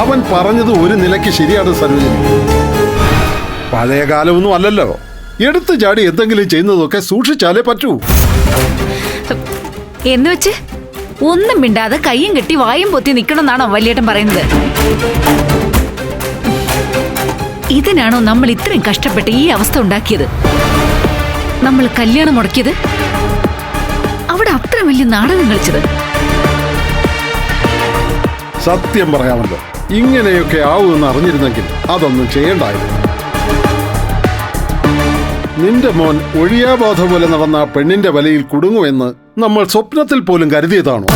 അവൻ പറഞ്ഞത് ഒരു നിലയ്ക്ക് ശരിയാണ് സരോജിനി പഴയ കാലമൊന്നും അല്ലല്ലോ. എടുത്തു ചാടി എന്തെങ്കിലും ചെയ്യുന്നതൊക്കെ സൂക്ഷിച്ചാലേ പറ്റൂ. എന്ന് വെച്ച്? ഒന്നും മിണ്ടാതെ കയ്യും കെട്ടി വായും പൊത്തി നിൽക്കണമെന്നാണോ വല്യേട്ടൻ പറയുന്നത്? ഇതിനാണോ നമ്മൾ ഇത്രയും കഷ്ടപ്പെട്ട് ഈ അവസ്ഥ ഉണ്ടാക്കിയത്? നമ്മൾ കല്യാണം മുടക്കിയത്? അവിടെ അത്ര വലിയ നാടകം കളിച്ചത്? സത്യം പറയാമല്ലോ. ഇങ്ങനെയൊക്കെ ആവുമെന്ന് അറിഞ്ഞിരുന്നെങ്കിൽ അതൊന്നും ചെയ്യണ്ടായിരുന്നു. നിന്റെ മോൻ ഒഴിയാബാധ പോലെ നടന്ന പെണ്ണിന്റെ വലയിൽ കുടുങ്ങുമെന്ന് നമ്മൾ സ്വപ്നത്തിൽ പോലും കരുതിയതാണോ?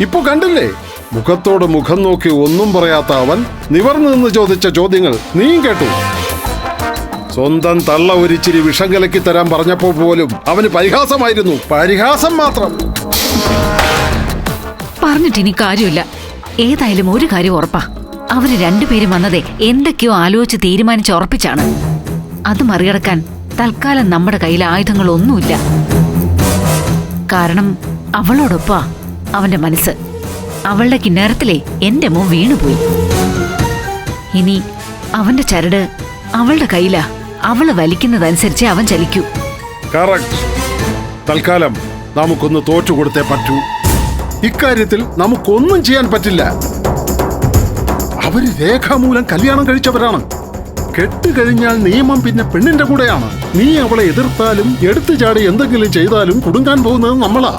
ഇപ്പൊ കണ്ടില്ലേ? മുഖത്തോട് മുഖം നോക്കി ഒന്നും പറയാത്ത അവൻ നിവർന്നു നിന്ന് ചോദിച്ച ചോദ്യങ്ങൾ നീയും കേട്ടു. സ്വന്തം തള്ള ഒരിച്ചിരി വിഷം കലക്കി തരാൻ പറഞ്ഞപ്പോ പോലും അവന് പരിഹാസമായിരുന്നു. പരിഹാസം മാത്രം. പറഞ്ഞിട്ട് ഇനി കാര്യമില്ല. ഏതായാലും ഒരു കാര്യം ഉറപ്പാ. അവർ രണ്ടുപേരും വന്നതേ എന്തൊക്കെയോ ആലോചിച്ച് തീരുമാനിച്ച് ഉറപ്പിച്ചാണ്. അത് മറികടക്കാൻ തൽക്കാലം നമ്മുടെ കയ്യിൽ ആയുധങ്ങളൊന്നുമില്ല. കാരണം അവളോടൊപ്പാ അവന്റെ മനസ്സ്. അവളുടെ കിന്നേരത്തിലെ എന്റെ മോ വീണുപോയി. ഇനി അവന്റെ ചരട് അവളുടെ കയ്യിലാ. അവൾ വലിക്കുന്നതനുസരിച്ച് അവൻ ചലിക്കൂ. തൽക്കാലം നമുക്കൊന്ന് തോറ്റുകൊടുത്തേ പറ്റൂ. ഇക്കാര്യത്തിൽ നമുക്കൊന്നും ചെയ്യാൻ പറ്റില്ല. അവർ രേഖാമൂലം കല്യാണം കഴിച്ചവരാണ്. കെട്ടുകഴിഞ്ഞാൽ നിയമം പിന്നെ പെണ്ണിന്റെ കൂടെയാണ്. നീ അവളെ എതിർത്താലും എടുത്തു ചാടി എന്തെങ്കിലും ചെയ്താലും കുടുങ്ങാൻ പോകുന്നത് നമ്മളാ.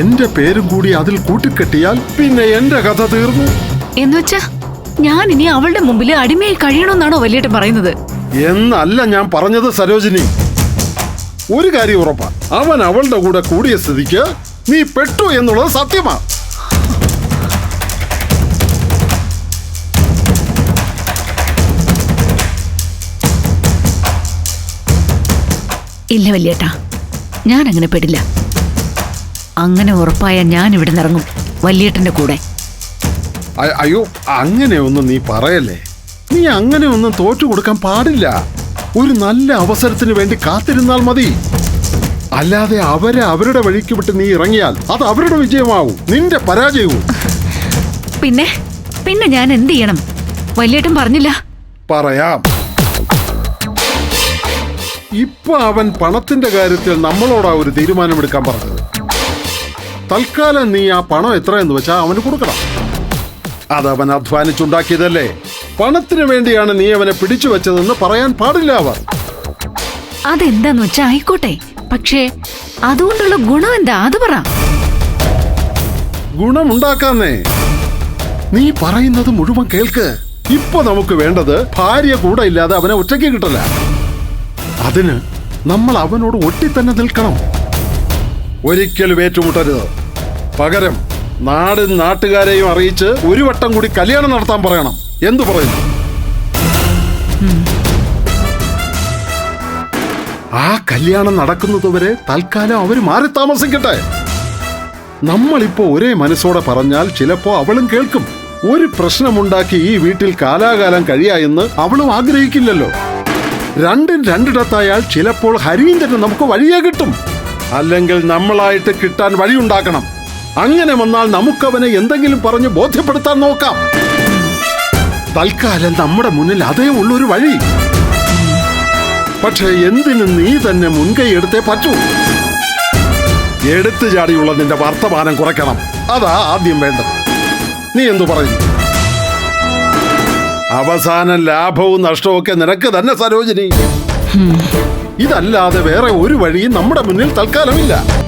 എന്റെ പേരും കൂടി അതിൽ കൂട്ടിക്കെട്ടിയാൽ പിന്നെ എന്റെ കഥ തീർന്നു. എന്നുവെച്ചാ ഞാൻ ഇനി അവളുടെ മുമ്പിൽ അടിമയായി കഴിയണമെന്നാണോ വലിയേട്ടൻ പറയുന്നത്? എന്നല്ല ഞാൻ പറഞ്ഞത് സരോജിനി. ഒരു കാര്യം ഉറപ്പാ. അവൻ അവളുടെ കൂടെ കൂടിയ സ്ഥിതിക്ക് നീ പെട്ടു എന്നുള്ളത് സത്യമാണ് ഇല്ല വല്യേട്ടാ ഞാൻ അങ്ങനെ പെടില്ല. അങ്ങനെ ഉറപ്പായ ഞാൻ ഇവിടെ നിറങ്ങും വല്യേട്ടന്റെ കൂടെ. അയ്യോ അങ്ങനെ ഒന്നും നീ പറയല്ലേ? നീ അങ്ങനെ ഒന്നും തോറ്റു കൊടുക്കാൻ പാടില്ല. ഒരു നല്ല അവസരത്തിന് വേണ്ടി കാത്തിരുന്നാൽ മതി. അല്ലാതെ അവരെ അവരുടെ വഴിക്ക് വിട്ട് നീ ഇറങ്ങിയാൽ അത് അവരുടെ വിജയമാവും. നിന്റെ പരാജയവും. പിന്നെ പിന്നെ ഞാൻ എന്ത് ചെയ്യണം? വല്യേട്ടൻ പറഞ്ഞില്ല. പറയാം. ഇപ്പൊ അവൻ പണത്തിന്റെ കാര്യത്തിൽ നമ്മളോടാ ഒരു തീരുമാനമെടുക്കാൻ പറഞ്ഞത്. തൽക്കാലം നീ ആ പണം എത്രയെന്ന് വെച്ചാ അവന് കൊടുക്കണം. അതവൻ അധ്വാനിച്ചുണ്ടാക്കിയതല്ലേ. പണത്തിന് വേണ്ടിയാണ് നീ അവനെ പിടിച്ചു വെച്ചതെന്ന് പറയാൻ പാടില്ല അവർ അതെന്താന്ന് വെച്ചാ ആയിക്കോട്ടെ. പക്ഷേ അതുകൊണ്ടുള്ള ഗുണം എന്താ അത് പറ. ഗുണമുണ്ടാക്കാന്നേ. നീ പറയുന്നത് മുഴുവൻ കേൾക്ക്. ഇപ്പൊ നമുക്ക് വേണ്ടത് ഭാര്യ കൂടെ ഇല്ലാതെ അവനെ ഒറ്റയ്ക്ക് കിട്ടല അതിന് നമ്മൾ അവനോട് ഒട്ടി തന്നെ നിൽക്കണം. ഒരിക്കലും ഏറ്റുമുട്ടരുത്. പകരം നാടും നാട്ടുകാരെയും അറിയിച്ച് ഒരു വട്ടം കൂടി കല്യാണം നടത്താൻ പറയണം. എന്തു പറയുന്നു? ആ കല്യാണം നടക്കുന്നതുവരെ തൽക്കാലം അവർ മാറി താമസിക്കട്ടെ. നമ്മളിപ്പോ ഒരേ മനസ്സോടെ പറഞ്ഞാൽ ചിലപ്പോ അവളും കേൾക്കും. ഒരു പ്രശ്നമുണ്ടാക്കി ഈ വീട്ടിൽ കാലാകാലം കഴിയായെന്ന് അവളും ആഗ്രഹിക്കില്ലല്ലോ. രണ്ടും രണ്ടിടത്തായാൽ ചിലപ്പോൾ ഹരീന്ദ്രന് നമുക്ക് വഴിയേ കിട്ടും. അല്ലെങ്കിൽ നമ്മളായിട്ട് കിട്ടാൻ വഴിയുണ്ടാക്കണം. അങ്ങനെ വന്നാൽ നമുക്കവനെ എന്തെങ്കിലും പറഞ്ഞ് ബോധ്യപ്പെടുത്താൻ നോക്കാം. തൽക്കാലം നമ്മുടെ മുന്നിൽ അതേ ഉള്ളൊരു വഴി. പക്ഷെ എന്തിനും നീ തന്നെ മുൻകൈ എടുത്തേ പറ്റൂ. എടുത്തു ചാടിയുള്ള നിന്റെ വർത്തമാനം കുറയ്ക്കണം. അതാ ആദ്യം വേണ്ടത്. നീ എന്തു പറയുന്നു? അവസാനം ലാഭവും നഷ്ടവും ഒക്കെ നിനക്ക് തന്നെ സരോജിനി. ഇതല്ലാതെ വേറെ ഒരു വഴിയും നമ്മുടെ മുന്നിൽ തൽക്കാലമില്ല.